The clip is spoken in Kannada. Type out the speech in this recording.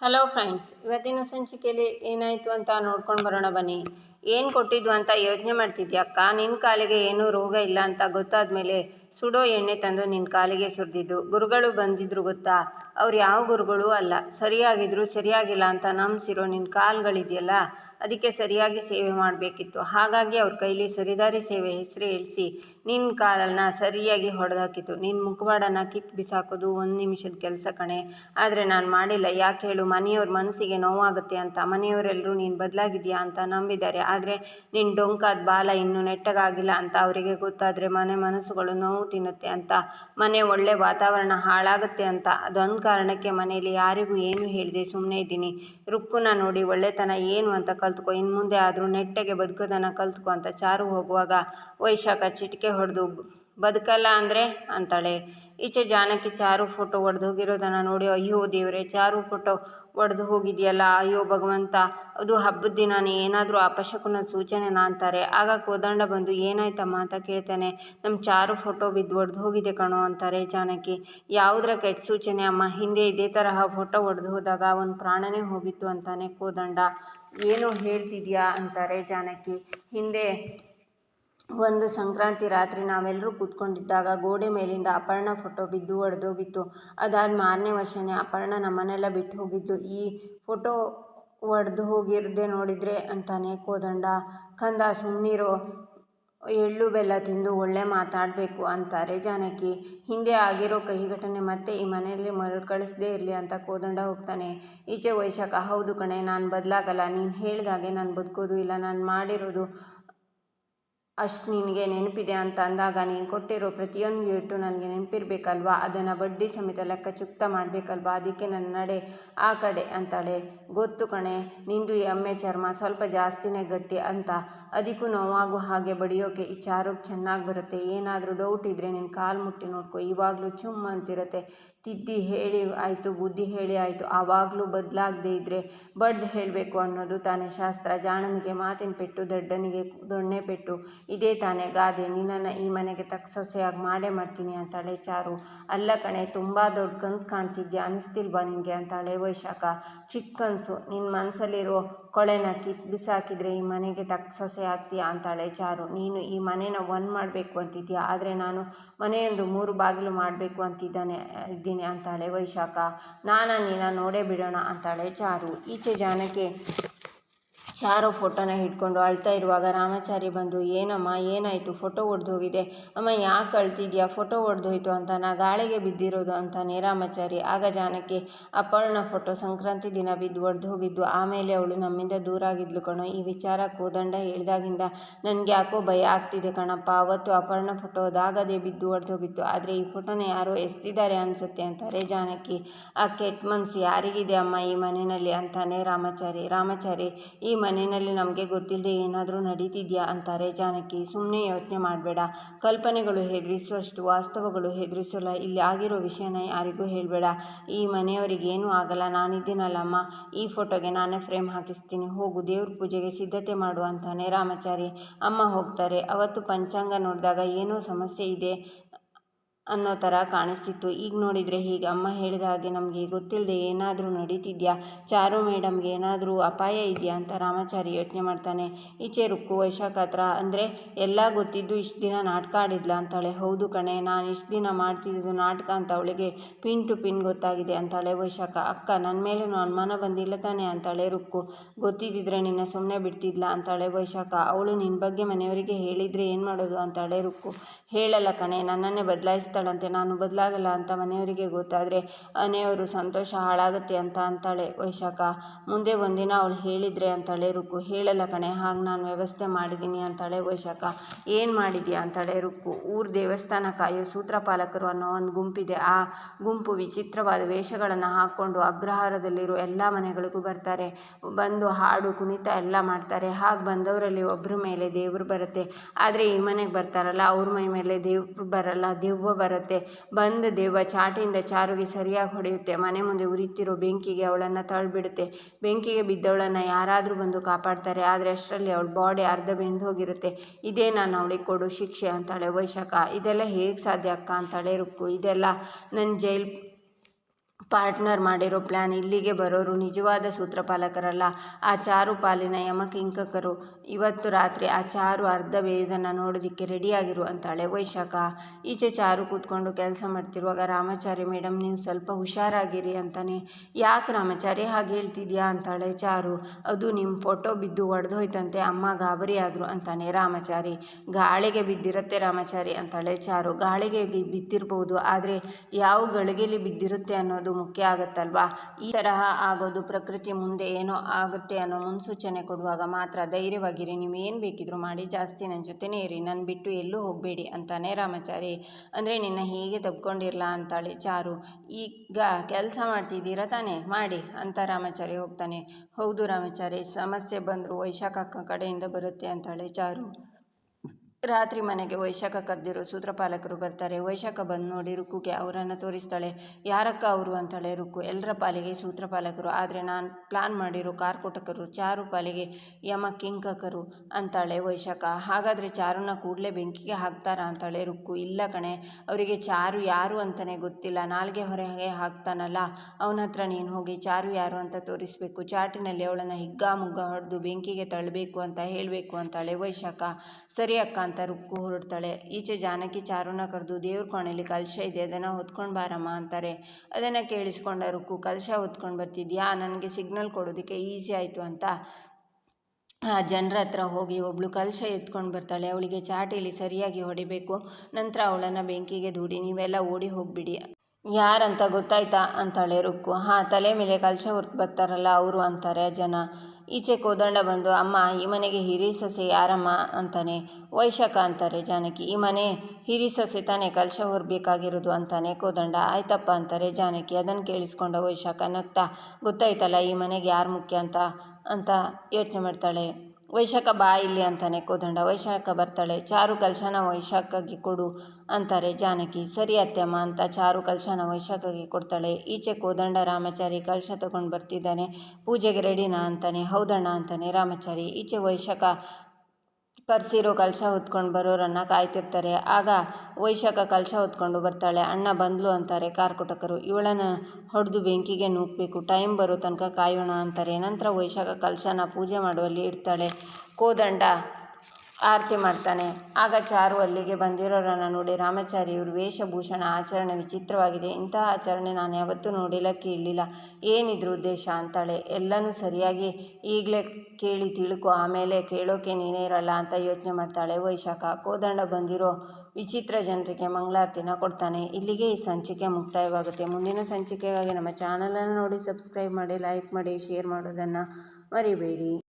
ಹಲೋ ಫ್ರೆಂಡ್ಸ್ ಇವತ್ತಿನ ಸಂಚಿಕೆಯಲ್ಲಿ ಏನಾಯಿತು ಅಂತ ನೋಡ್ಕೊಂಡು ಬರೋಣ ಬನ್ನಿ. ಏನು ಕೊಟ್ಟಿದ್ದು ಅಂತ ಯೋಚನೆ ಮಾಡ್ತಿದ್ಯಕ್ಕ ನಿನ್ನ ಕಾಲಿಗೆ ಏನೂ ರೋಗ ಇಲ್ಲ ಅಂತ ಗೊತ್ತಾದ ಮೇಲೆ ಸುಡೋ ಎಣ್ಣೆ ತಂದು ನಿನ್ನ ಕಾಲಿಗೆ ಸುರಿದಿದ್ದು ಗುರುಗಳು ಬಂದಿದ್ರು ಗೊತ್ತಾ? ಅವ್ರು ಯಾವ ಗುರುಗಳು ಅಲ್ಲ. ಸರಿಯಾಗಿದ್ರು ಸರಿಯಾಗಿಲ್ಲ ಅಂತ ನಂಬಿಸಿರೋ ನಿನ್ನ ಕಾಲುಗಳಿದೆಯಲ್ಲ, ಅದಕ್ಕೆ ಸರಿಯಾಗಿ ಸೇವೆ ಮಾಡಬೇಕಿತ್ತು. ಹಾಗಾಗಿ ಅವ್ರ ಕೈಲಿ ಸರಿದಾರಿ ಸೇವೆ ಹೆಸರು ಹೇಳಿಸಿ ನಿನ್ನ ಕಾಲನ್ನ ಸರಿಯಾಗಿ ಹೊಡೆದಾಕಿತ್ತು. ನಿನ್ನ ಮುಖವಾಡನ ಕಿತ್ತು ಬಿಸಾಕೋದು ಒಂದು ನಿಮಿಷದ ಕೆಲಸ ಕಣೆ. ಆದರೆ ನಾನು ಮಾಡಿಲ್ಲ. ಯಾಕೆ ಹೇಳು? ಮನೆಯವ್ರ ಮನಸ್ಸಿಗೆ ನೋವಾಗುತ್ತೆ ಅಂತ. ಮನೆಯವರೆಲ್ಲರೂ ನೀನು ಬದಲಾಗಿದೆಯಾ ಅಂತ ನಂಬಿದ್ದಾರೆ. ಆದರೆ ನಿನ್ನ ಡೊಂಕಾದ ಬಾಲ ಇನ್ನೂ ನೆಟ್ಟಗಾಗಿಲ್ಲ ಅಂತ ಅವರಿಗೆ ಗೊತ್ತಾದರೆ ಮನೆ ಮನಸ್ಸುಗಳು ನೋವು ತಿನ್ನುತ್ತೆ ಅಂತ, ಮನೆ ಒಳ್ಳೆ ವಾತಾವರಣ ಹಾಳಾಗುತ್ತೆ ಅಂತ. ಅದೊಂದು ಕಾರಣಕ್ಕೆ ಮನೆಯಲ್ಲಿ ಯಾರಿಗೂ ಏನು ಹೇಳಿದೆ ಸುಮ್ಮನೆ ಇದ್ದೀನಿ. ರುಕ್ಕುನ ನೋಡಿ ಒಳ್ಳೆತನ ಏನು ಅಂತ ಕಲ್ತ್ಕೊ ಇನ್ನು ಮುಂದೆ ಆದರೂ ನೆಟ್ಟಗೆ ಬದುಕೋದನ್ನು ಕಲ್ತ್ಕೊ ಅಂತ ಚಾರು ಹೋಗುವಾಗ ವೈಶಾಖ ಚಿಟಿಕೆ ಹೊಡೆದು ಬದುಕಲ್ಲ ಅಂದರೆ? ಅಂತಾಳೆ. ಈಚೆ ಜಾನಕಿ ಚಾರು ಫೋಟೋ ಹೊಡೆದೋಗಿರೋದನ್ನು ನೋಡಿ, ಅಯ್ಯೋ ದೇವರೇ, ಚಾರು ಫೋಟೋ ಒಡೆದು ಹೋಗಿದೆಯಲ್ಲ, ಅಯ್ಯೋ ಭಗವಂತ, ಅದು ಹಬ್ಬದ ದಿನಾನೇ, ಏನಾದರೂ ಅಪಶಕುನ ಸೂಚನೆನ ಅಂತಾರೆ. ಆಗ ಕೋದಂಡ ಬಂದು, ಏನಾಯ್ತಮ್ಮ ಅಂತ ಕೇಳ್ತಾನೆ. ನಮ್ಮ ಚಾರು ಫೋಟೋ ಬಿದ್ದು ಒಡೆದು ಹೋಗಿದೆ ಕಣೋ ಅಂತಾರೆ ಜಾನಕಿ. ಯಾವುದರ ಕೆಟ್ಟ ಸೂಚನೆ ಅಮ್ಮ? ಹಿಂದೆ ಇದೇ ತರಹ ಫೋಟೋ ಒಡೆದು ಹೋದಾಗ ಅವನ ಪ್ರಾಣನೇ ಹೋಗಿತ್ತು ಅಂತಾನೆ ಕೋದಂಡ. ಏನು ಹೇಳ್ತಿದ್ಯಾ ಅಂತಾರೆ ಜಾನಕಿ. ಹಿಂದೆ ಒಂದು ಸಂಕ್ರಾಂತಿ ರಾತ್ರಿ ನಾವೆಲ್ಲರೂ ಕೂತ್ಕೊಂಡಿದ್ದಾಗ ಗೋಡೆ ಮೇಲಿಂದ ಅಪರ್ಣ ಫೋಟೋ ಬಿದ್ದು ಒಡೆದೋಗಿತ್ತು. ಅದಾದ ಮಾರನೇ ವರ್ಷನೇ ಅಪರ್ಣ ನಮ್ಮನ್ನೆಲ್ಲ ಬಿಟ್ಟು ಹೋಗಿದ್ದು. ಈ ಫೋಟೋ ಒಡೆದು ಹೋಗಿರದೆ ನೋಡಿದರೆ ಅಂತಾನೆ ಕೋದಂಡ, ಕಂದ ಸುಮ್ಮನಿರೋ ಎಳ್ಳು, ಬೆಲ್ಲ ತಿಂದು ಒಳ್ಳೆ ಮಾತಾಡಬೇಕು ಅಂತಾರೆ ಜಾನಕಿ. ಹಿಂದೆ ಆಗಿರೋ ಕಹಿ ಘಟನೆ ಮತ್ತೆ ಈ ಮನೆಯಲ್ಲಿ ಮರುಕಳಿಸದೇ ಇರಲಿ ಅಂತ ಕೋದಂಡ ಹೋಗ್ತಾನೆ. ಈಚೆ ವೈಶಾಖ, ಹೌದು ಕಣೆ, ನಾನು ಬದಲಾಗಲ್ಲ. ನೀನು ಹೇಳಿದಾಗೆ ನಾನು ಬದುಕೋದು ಇಲ್ಲ. ನಾನು ಮಾಡಿರೋದು ಅಷ್ಟು ನಿನಗೆ ನೆನಪಿದೆ ಅಂತ ಅಂದಾಗ ನೀನು ಕೊಟ್ಟಿರೋ ಪ್ರತಿಯೊಂದು ಏಟು ನನಗೆ ನೆನಪಿರ್ಬೇಕಲ್ವಾ? ಅದನ್ನು ಬಡ್ಡಿ ಸಮೇತ ಲೆಕ್ಕ ಚುಕ್ತ ಮಾಡಬೇಕಲ್ವಾ? ಅದಕ್ಕೆ ನನ್ನ ನಡೆ, ಆ ಕಡೆ ಅಂತಾಳೆ. ಗೊತ್ತು ಕಣೆ, ನಿಂದು ಎಮ್ಮೆ ಚರ್ಮ ಸ್ವಲ್ಪ ಜಾಸ್ತಿನೇ ಗಟ್ಟಿ ಅಂತ. ಅದಕ್ಕೂ ನೋವಾಗೋ ಹಾಗೆ ಬಡಿಯೋಕೆ ಈ ಚಾರುಗೆ ಚೆನ್ನಾಗಿ ಬರುತ್ತೆ. ಏನಾದರೂ ಡೌಟ್ ಇದ್ದರೆ ನೀನು ಕಾಲು ಮುಟ್ಟಿ ನೋಡ್ಕೊ. ಇವಾಗಲೂ ಚುಮ್ ಅಂತಿರುತ್ತೆ. ತಿದ್ದಿ ಹೇಳಿ ಆಯಿತು, ಬುದ್ಧಿ ಹೇಳಿ ಆಯಿತು, ಆವಾಗಲೂ ಬದಲಾಗದೇ ಇದ್ದರೆ ಬಡ್ದು ಹೇಳಬೇಕು ಅನ್ನೋದು ತಾನೇ ಶಾಸ್ತ್ರ. ಜಾಣನಿಗೆ ಮಾತಿನ ಪೆಟ್ಟು, ದಡ್ಡನಿಗೆ ದೊಣ್ಣೆ ಪೆಟ್ಟು, ಇದೇ ತಾನೇ ಗಾದೆ. ನಿನ್ನನ್ನು ಈ ಮನೆಗೆ ತಕ್ಕ ಮಾಡೇ ಮಾಡ್ತೀನಿ ಅಂತಾಳೆ ಚಾರು. ಅಲ್ಲ ಕಣೆ, ತುಂಬ ದೊಡ್ಡ ಕನಸು ಕಾಣ್ತಿದ್ಯಾ? ಅನಿಸ್ತಿಲ್ವಾ ನಿನಗೆ? ಅಂತಾಳೆ ವೈಶಾಖ. ಚಿಕ್ಕ ಕನಸು. ನಿನ್ನ ಮನಸ್ಸಲ್ಲಿರೋ ಕೊಳೆನ ಕಿತ್ ಬಿಸಾಕಿದರೆ ಈ ಮನೆಗೆ ತಕ್ಕ ಸೊಸೆ ಆಗ್ತೀಯಾ? ಅಂತಾಳೆ ಚಾರು. ನೀನು ಈ ಮನೇನ ಒಂದು ಮಾಡಬೇಕು ಅಂತಿದ್ಯಾ? ಆದರೆ ನಾನು ಮನೆಯೊಂದು ಮೂರು ಬಾಗಿಲು ಮಾಡಬೇಕು ಅಂತಿದ್ದಾನೆ ಇದ್ದೀನಿ ಅಂತಾಳೆ ವೈಶಾಖ. ನಾನ ನೀನ ನೋಡೇ ಬಿಡೋಣ ಅಂತಾಳೆ ಚಾರು. ಈಚೆ ಜಾನಕ್ಕೆ ಚಾರು ಫೋಟೋನ ಹಿಡ್ಕೊಂಡು ಅಳ್ತಾ ಇರುವಾಗ ರಾಮಾಚಾರಿ ಬಂದು, ಏನಮ್ಮ, ಏನಾಯಿತು? ಫೋಟೋ ಒಡೆದು ಹೋಗಿದೆ ಅಮ್ಮ, ಯಾಕೆ ಅಳ್ತಿದ್ಯಾ? ಫೋಟೋ ಒಡೆದೋಯ್ತು ಅಂತ ನಾ ಗಾಳಿಗೆ ಬಿದ್ದಿರೋದು ಅಂತಾನೆ ರಾಮಾಚಾರಿ. ಆಗ ಜಾನಕಿ, ಅಪರ್ಣ ಫೋಟೋ ಸಂಕ್ರಾಂತಿ ದಿನ ಬಿದ್ದು ಒಡೆದು ಹೋಗಿದ್ದು ಆಮೇಲೆ ಅವಳು ನಮ್ಮಿಂದ ದೂರ ಆಗಿದ್ಲು ಕಣೋ. ಈ ವಿಚಾರ ಕೋದಂಡ ಹೇಳಿದಾಗಿಂದ ನನಗೆ ಯಾಕೋ ಭಯ ಆಗ್ತಿದೆ ಕಣಪ್ಪ. ಅವತ್ತು ಅಪರ್ಣ ಫೋಟೋ ದಾಗದೆ ಬಿದ್ದು ಒಡೆದು ಹೋಗಿತ್ತು ಆದರೆ ಈ ಫೋಟೋನ ಯಾರೋ ಎಸ್ತಿದ್ದಾರೆ ಅನಿಸುತ್ತೆ ಅಂತಾರೆ ಜಾನಕಿ. ಆ ಕೆಟ್ಟ ಮನಸ್ಸು ಯಾರಿಗಿದೆ ಅಮ್ಮ ಈ ಮನೆಯಲ್ಲಿ? ಅಂತಾನೆ ರಾಮಾಚಾರಿ. ರಾಮಾಚಾರಿ, ಈ ಮನೆಯಲ್ಲಿ ನಮಗೆ ಗೊತ್ತಿಲ್ಲದೆ ಏನಾದರೂ ನಡೀತಿದೆಯಾ ಅಂತಾರೆ ಜಾನಕಿ. ಸುಮ್ಮನೆ ಯೋಚನೆ ಮಾಡಬೇಡ. ಕಲ್ಪನೆಗಳು ಹೆದರಿಸುವಷ್ಟು ವಾಸ್ತವಗಳು ಹೆದರಿಸೋಲ್ಲ ಇಲ್ಲಿ ಆಗಿರೋ ವಿಷಯನ ಯಾರಿಗೂ ಹೇಳಬೇಡ. ಈ ಮನೆಯವರಿಗೇನೂ ಆಗಲ್ಲ. ನಾನಿದ್ದೀನಲ್ಲಮ್ಮ. ಈ ಫೋಟೋಗೆ ನಾನೇ ಫ್ರೇಮ್ ಹಾಕಿಸ್ತೀನಿ. ಹೋಗು. ದೇವ್ರ ಪೂಜೆಗೆ ಸಿದ್ಧತೆ ಮಾಡು ಅಂತಾನೆ ರಾಮಾಚಾರಿ. ಅಮ್ಮ ಹೋಗ್ತಾರೆ. ಅವತ್ತು ಪಂಚಾಂಗ ನೋಡಿದಾಗ ಏನೋ ಸಮಸ್ಯೆ ಇದೆ. ಅನ್ನೋ ಥರ ಕಾಣಿಸ್ತಿತ್ತು. ಈಗ ನೋಡಿದರೆ ಹೀಗೆ ಅಮ್ಮ ಹೇಳಿದ ಹಾಗೆ ನಮಗೆ ಗೊತ್ತಿಲ್ಲದೆ ಏನಾದರೂ ನಡೀತಿದೆಯಾ? ಚಾರು ಮೇಡಮ್ಗೆ ಏನಾದರೂ ಅಪಾಯ ಇದೆಯಾ ಅಂತ ರಾಮಾಚಾರಿ ಯೋಚನೆ ಮಾಡ್ತಾನೆ. ಈಚೆ ರುಕ್ಕು ವೈಶಾಖ ಹತ್ರ, ಅಂದರೆ ಎಲ್ಲ ಗೊತ್ತಿದ್ದು ಇಷ್ಟು ದಿನ ನಾಟಕ ಆಡಿದ್ಲ ಅಂತಾಳೆ. ಹೌದು ಕಣೆ, ನಾನು ಇಷ್ಟು ದಿನ ಮಾಡ್ತಿದ್ದು ನಾಟಕ ಅಂತ ಅವಳಿಗೆ ಪಿನ್ ಟು ಪಿನ್ ಗೊತ್ತಾಗಿದೆ ಅಂತಾಳೆ ವೈಶಾಖ. ಅಕ್ಕ ನನ್ನ ಮೇಲೇನು ಅನುಮಾನ ಬಂದಿಲ್ಲ ತಾನೆ ಅಂತಾಳೆ ರುಕ್ಕು. ಗೊತ್ತಿದ್ದಿದ್ರೆ ನಿನ್ನ ಸುಮ್ಮನೆ ಬಿಡ್ತಿದ್ಲ ಅಂತಾಳೆ ವೈಶಾಖ. ಅವಳು ನಿನ್ನ ಬಗ್ಗೆ ಮನೆಯವರಿಗೆ ಹೇಳಿದರೆ ಏನು ಮಾಡೋದು ಅಂತಾಳೆ ರುಕ್ಕು. ಹೇಳಲ್ಲ ಕಣೆ, ನನ್ನನ್ನೇ ಬದಲಾಯಿಸ್ತಾಳಂತೆ ನಾನು ಬದಲಾಗಲ್ಲ ಅಂತ ಮನೆಯವರಿಗೆ ಗೊತ್ತಾದರೆ ಮನೆಯವರು ಸಂತೋಷ ಹಾಳಾಗುತ್ತೆ ಅಂತ ಅಂತಾಳೆ. ವೈಶಾಖ, ಮುಂದೆ ಒಂದಿನ ಅವಳು ಹೇಳಿದರೆ ಅಂತಾಳೆ ರುಕ್ಕು. ಹೇಳಲ್ಲ ಕಣೆ, ಹಾಗೆ ನಾನು ವ್ಯವಸ್ಥೆ ಮಾಡಿದ್ದೀನಿ ಅಂತಾಳೆ ವೈಶಾಖ. ಏನು ಮಾಡಿದ್ಯಾ ಅಂತಾಳೆ ರುಕ್ಕು. ಊರು ದೇವಸ್ಥಾನ ಕಾಯೋ ಸೂತ್ರಪಾಲಕರು ಅನ್ನೋ ಒಂದು ಗುಂಪಿದೆ. ಆ ಗುಂಪು ವಿಚಿತ್ರವಾದ ವೇಷಗಳನ್ನು ಹಾಕ್ಕೊಂಡು ಅಗ್ರಹಾರದಲ್ಲಿರೋ ಎಲ್ಲ ಮನೆಗಳಿಗೂ ಬರ್ತಾರೆ. ಬಂದು ಹಾಡು, ಕುಣಿತ ಎಲ್ಲ ಮಾಡ್ತಾರೆ. ಹಾಗೆ ಬಂದವರಲ್ಲಿ ಒಬ್ಬರ ಮೇಲೆ ದೇವರು ಬರುತ್ತೆ. ಆದರೆ ಈ ಮನೆಗೆ ಬರ್ತಾರಲ್ಲ, ಅವ್ರ ಮೈ ಮೇಲೆ ದೇವ್ರು ಬರಲ್ಲ, ದೆವ್ವ ಬರುತ್ತೆ. ಬಂದು ದೆವ್ವ ಚಾಟಿಯಿಂದ ಚಾರುಗೆ ಸರಿಯಾಗಿ ಹೊಡೆಯುತ್ತೆ. ಮನೆ ಮುಂದೆ ಉರಿತಿರೋ ಬೆಂಕಿಗೆ ಅವಳನ್ನು ತಳ್ಳಿಬಿಡುತ್ತೆ. ಬೆಂಕಿಗೆ ಬಿದ್ದವಳನ್ನು ಯಾರಾದರೂ ಬಂದು ಕಾಪಾಡ್ತಾರೆ. ಆದರೆ ಅಷ್ಟರಲ್ಲಿ ಅವಳ ಬಾಡಿ ಅರ್ಧ ಬೆಂದು ಹೋಗಿರುತ್ತೆ. ಇದೇ ನಾನು ಅವಳಿಗೆ ಕೊಡು ಶಿಕ್ಷೆ ಅಂತಾಳೆ. ವೈಶಾಖ, ಇದೆಲ್ಲ ಹೇಗೆ ಸಾಧ್ಯ ಅಕ್ಕ ಅಂತಾಳೆ ರುಕ್ಕು. ಇದೆಲ್ಲ ನನ್ನ ಜೈಲ್ ಪಾರ್ಟ್ನರ್ ಮಾಡಿರೋ ಪ್ಲ್ಯಾನ್ ಇಲ್ಲಿಗೆ ಬರೋರು ನಿಜವಾದ ಸೂತ್ರಪಾಲಕರಲ್ಲ. ಆ ಚಾರು ಪಾಲಿನ ಯಮಕಿಂಕಕರು. ಇವತ್ತು ರಾತ್ರಿ ಆ ಚಾರು ಅರ್ಧ ಬೇಯುವುದನ್ನು ನೋಡೋದಕ್ಕೆ ರೆಡಿಯಾಗಿರು ಅಂತಾಳೆ ವೈಶಾಖ. ಈಚೆ ಚಾರು ಕೂತ್ಕೊಂಡು ಕೆಲಸ ಮಾಡ್ತಿರುವಾಗ ರಾಮಾಚಾರಿ ಮೇಡಮ್ ನೀವು ಸ್ವಲ್ಪ ಹುಷಾರಾಗಿರಿ ಅಂತಾನೆ. ಯಾಕೆ ರಾಮಾಚಾರಿ ಹಾಗೆ ಹೇಳ್ತಿದ್ಯಾ? ಅಂತಾಳೆ ಚಾರು. ಅದು ನಿಮ್ಮ ಫೋಟೋ ಬಿದ್ದು ಒಡೆದೋಯ್ತಂತೆ, ಅಮ್ಮ ಗಾಬರಿ ಆದರು ಅಂತಾನೆ ರಾಮಾಚಾರಿ. ಗಾಳಿಗೆ ಬಿದ್ದಿರುತ್ತೆ ರಾಮಾಚಾರಿ ಅಂತಾಳೆ ಚಾರು. ಗಾಳಿಗೆ ಬಿದ್ದಿರ್ಬೋದು, ಆದರೆ ಯಾವ ಗಳಿಗೆಲಿ ಬಿದ್ದಿರುತ್ತೆ ಅನ್ನೋದು ಮುಖ್ಯ ಆಗುತ್ತಲ್ವಾ? ಈ ತರಹ ಆಗೋದು ಪ್ರಕೃತಿ ಮುಂದೆ ಏನೋ ಆಗುತ್ತೆ ಅನ್ನೋ ಮುನ್ಸೂಚನೆ ಕೊಡುವಾಗ ಮಾತ್ರ ಧೈರ್ಯವಾಗಿರಿ. ನೀವು ಏನು ಬೇಕಿದ್ರು ಮಾಡಿ, ಜಾಸ್ತಿ ನನ್ನ ಜೊತೆನೇ ಇರಿ. ನನ್ನ ಬಿಟ್ಟು ಎಲ್ಲೂ ಹೋಗಬೇಡಿ ಅಂತಾನೆ ರಾಮಾಚಾರಿ. ಅಂದರೆ ನಿನ್ನ ಹೀಗೆ ತಬ್ಕೊಂಡಿರಲ್ಲ ಅಂತಾಳೆ ಚಾರು. ಈಗ ಕೆಲಸ ಮಾಡ್ತಿದ್ದೀರಾ ತಾನೇ? ಮಾಡಿ ಅಂತ ರಾಮಾಚಾರಿ ಹೋಗ್ತಾನೆ. ಹೌದು ರಾಮಾಚಾರಿ, ಸಮಸ್ಯೆ ಬಂದರೂ ವೈಶಾಖ ಕಡೆಯಿಂದ ಬರುತ್ತೆ ಅಂತಾಳೆ ಚಾರು. ರಾತ್ರಿ ಮನೆಗೆ ವೈಶಾಖ ಕರೆದಿರೋ ಸೂತ್ರಪಾಲಕರು ಬರ್ತಾರೆ. ವೈಶಾಖ ಬಂದು ನೋಡಿ ರುಕ್ಕುಗೆ ಅವರನ್ನು ತೋರಿಸ್ತಾಳೆ. ಯಾರಕ್ಕ ಅವರು ಅಂತಾಳೆ ರುಕ್ಕು ಎಲ್ಲರ ಪಾಲಿಗೆ ಸೂತ್ರಪಾಲಕರು. ಆದರೆ ನಾನು ಪ್ಲಾನ್ ಮಾಡಿರೋ ಕಾರ್ಕೋಟಕರು ಚಾರು ಪಾಲಿಗೆ ಯಮ ಕಿಂಕಕರು ಅಂತಾಳೆ ವೈಶಾಖ. ಹಾಗಾದರೆ ಚಾರುನ ಕೂಡಲೇ ಬೆಂಕಿಗೆ ಹಾಕ್ತಾರಾ ಅಂತಾಳೆ ರುಕ್ಕು ಇಲ್ಲ ಕಣೆ, ಅವರಿಗೆ ಚಾರು ಯಾರು ಅಂತಲೇ ಗೊತ್ತಿಲ್ಲ. ನಾಲ್ಗೆ ಹೊರಗೆ ಹಾಕ್ತಾನಲ್ಲ, ಅವನ ಹತ್ರ ನೀನು ಹೋಗಿ ಚಾರು ಯಾರು ಅಂತ ತೋರಿಸ್ಬೇಕು. ಚಾಟಿನಲ್ಲಿ ಅವಳನ್ನು ಹಿಗ್ಗಾ ಮುಗ್ಗ ಹೊಡೆದು ಬೆಂಕಿಗೆ ತಳ್ಳಬೇಕು ಅಂತ ಹೇಳಬೇಕು ಅಂತಾಳೆ ವೈಶಾಖ. ಸರಿ ಅಕ್ಕ ಅಂತ ರುಕ್ಕು ಹೊರಡ್ತಾಳೆ. ಈಚೆ ಜಾನಕಿ ಚಾರುನ ಕರೆದು, ದೇವ್ರ ಕೋಣೆಯಲ್ಲಿ ಕಲಶ ಇದೆ, ಅದನ್ನು ಹೊತ್ಕೊಂಡು ಬಾರಮ್ಮ ಅಂತಾರೆ. ಅದನ್ನು ಕೇಳಿಸ್ಕೊಂಡ ರುಕ್ಕು, ಕಲಶ ಹೊತ್ಕೊಂಡು ಬರ್ತಿದ್ಯಾ? ನನಗೆ ಸಿಗ್ನಲ್ ಕೊಡೋದಕ್ಕೆ ಈಸಿ ಆಯಿತು ಅಂತ. ಆ ಜನರ ಹತ್ರ ಹೋಗಿ, ಒಬ್ಳು ಕಲಶ ಎತ್ಕೊಂಡು ಬರ್ತಾಳೆ, ಅವಳಿಗೆ ಚಾಟಿಲಿ ಸರಿಯಾಗಿ ಹೊಡಿಬೇಕು. ನಂತರ ಅವಳನ್ನು ಬೆಂಕಿಗೆ ದೂಡಿ, ನೀವೆಲ್ಲ ಓಡಿ ಹೋಗ್ಬಿಡಿ. ಯಾರಂತ ಗೊತ್ತಾಯ್ತಾ? ಅಂತಾಳೆ ರುಕ್ಕು. ಹಾಂ, ತಲೆ ಮೇಲೆ ಕಲಶ ಹೊರ್ತು ಬರ್ತಾರಲ್ಲ, ಅವರು ಅಂತಾರೆ ಜನ. ಈಚೆ ಕೋದಂಡ ಬಂದು, ಅಮ್ಮ, ಈ ಮನೆಗೆ ಹಿರಿ ಸೊಸೆ ಯಾರಮ್ಮ? ಅಂತಾನೆ. ವೈಶಾಖ ಅಂತಾರೆ ಜಾನಕಿ. ಈ ಮನೆ ಹಿರಿ ಸೊಸೆ ತಾನೇ, ಕಲಶ ಹೊರಬೇಕಾಗಿರೋದು ಅಂತಾನೆ ಕೋದಂಡ ಆಯ್ತಪ್ಪ ಅಂತಾರೆ ಜಾನಕಿ. ಅದನ್ನು ಕೇಳಿಸ್ಕೊಂಡ ವೈಶಾಖ ನಗ್ತಾ, ಗೊತ್ತಾಯ್ತಲ್ಲ, ಈ ಮನೆಗೆ ಯಾರು ಮುಖ್ಯ ಅಂತ? ಅಂತ ಯೋಚನೆ ಮಾಡ್ತಾಳೆ. ವೈಶಾಖ ಬಾ ಇಲ್ಲಿ ಅಂತಾನೆ ಕೋದಂಡ. ವೈಶಾಖ ಬರ್ತಾಳೆ. ಚಾರು ಕಲ್ಶನ ವೈಶಾಖಗೆ ಕೊಡು ಅಂತಾರೆ ಜಾನಕಿ. ಸರಿ ಅತ್ತೆಮ್ಮ ಅಂತ ಚಾರು ಕಲ್ಶನ ವೈಶಾಖಗೆ ಕೊಡ್ತಾಳೆ. ಈಚೆ ಕೋದಂಡ ರಾಮಚಾರಿ ಕಲ್ಶ ತಗೊಂಡು ಬರ್ತಿದ್ದಾನೆ. ಪೂಜೆಗೆ ರೆಡಿನಾ ಅಂತಾನೆ. ಹೌದಣ್ಣ ಅಂತಾನೆ ರಾಮಚಾರಿ. ಈಚೆ ವೈಶಾಖ ಕರ್ಸಿರೋ ಕಲಶ ಹೊತ್ಕೊಂಡು ಬರೋರನ್ನು ಕಾಯ್ತಿರ್ತಾರೆ. ಆಗ ವೈಶಾಖ ಕಲಶ ಹೊತ್ಕೊಂಡು ಬರ್ತಾಳೆ. ಅಣ್ಣ ಬಂದ್ಲು ಅಂತಾರೆ ಕಾರ್ಕೊಟಕರು. ಇವಳನ್ನು ಹೊಡೆದು ಬೆಂಕಿಗೆ ನೂಕಬೇಕು ಟೈಮ್ ಬರೋ ತನಕ ಕಾಯೋಣ ಅಂತಾರೆ. ನಂತರ ವೈಶಾಖ ಕಲಶನ ಪೂಜೆ ಮಾಡುವಲ್ಲಿ ಇಡ್ತಾಳೆ. ಕೋದಂಡ ಆರತಿ ಮಾಡ್ತಾನೆ. ಆಗ ಚಾರು ಅಲ್ಲಿಗೆ ಬಂದಿರೋರನ್ನು ನೋಡಿ, ರಾಮಚಾರಿ, ಇವ್ರ ವೇಷಭೂಷಣ, ಆಚರಣೆ ವಿಚಿತ್ರವಾಗಿದೆ. ಇಂತಹ ಆಚರಣೆ ನಾನು ಯಾವತ್ತೂ ನೋಡಿಲ್ಲ ಕೇಳಲಿಲ್ಲ ಏನಿದ್ರು ಉದ್ದೇಶ? ಅಂತಾಳೆ. ಎಲ್ಲನೂ ಸರಿಯಾಗಿ ಈಗಲೇ ಕೇಳಿ ತಿಳ್ಕೊ, ಆಮೇಲೆ ಕೇಳೋಕೆ ನೀನೇ ಇರಲ್ಲ ಅಂತ ಯೋಚನೆ ಮಾಡ್ತಾಳೆ ವೈಶಾಖ. ಕೋದಂಡ ಬಂದಿರೋ ವಿಚಿತ್ರ ಜನರಿಗೆ ಮಂಗಳಾರತಿನ ಕೊಡ್ತಾನೆ. ಇಲ್ಲಿಗೆ ಈ ಸಂಚಿಕೆ ಮುಕ್ತಾಯವಾಗುತ್ತೆ. ಮುಂದಿನ ಸಂಚಿಕೆಗಾಗಿ ನಮ್ಮ ಚಾನಲನ್ನು ನೋಡಿ, ಸಬ್ಸ್ಕ್ರೈಬ್ ಮಾಡಿ, ಲೈಕ್ ಮಾಡಿ, ಶೇರ್ ಮಾಡೋದನ್ನು ಮರಿಬೇಡಿ.